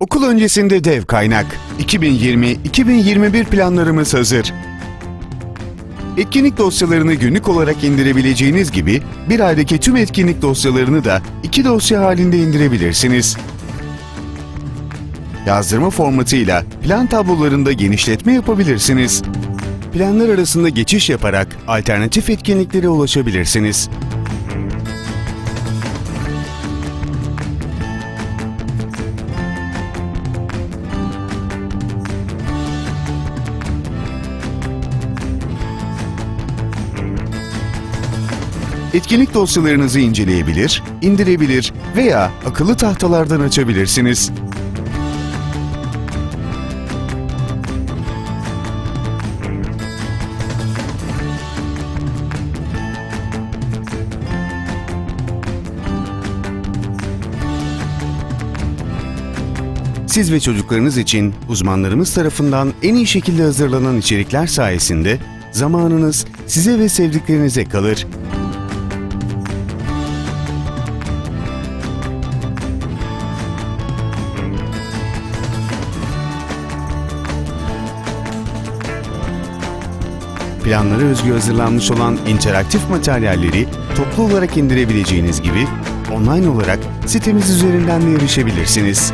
Okul öncesinde dev kaynak. 2020-2021 planlarımız hazır. Etkinlik dosyalarını günlük olarak indirebileceğiniz gibi bir aydaki tüm etkinlik dosyalarını da iki dosya halinde indirebilirsiniz. Yazdırma formatıyla plan tablolarında genişletme yapabilirsiniz. Planlar arasında geçiş yaparak alternatif etkinliklere ulaşabilirsiniz. Etkinlik dosyalarınızı inceleyebilir, indirebilir veya akıllı tahtalardan açabilirsiniz. Siz ve çocuklarınız için uzmanlarımız tarafından en iyi şekilde hazırlanan içerikler sayesinde zamanınız size ve sevdiklerinize kalır. Planlara özgü hazırlanmış olan interaktif materyalleri toplu olarak indirebileceğiniz gibi online olarak sitemiz üzerinden de erişebilirsiniz.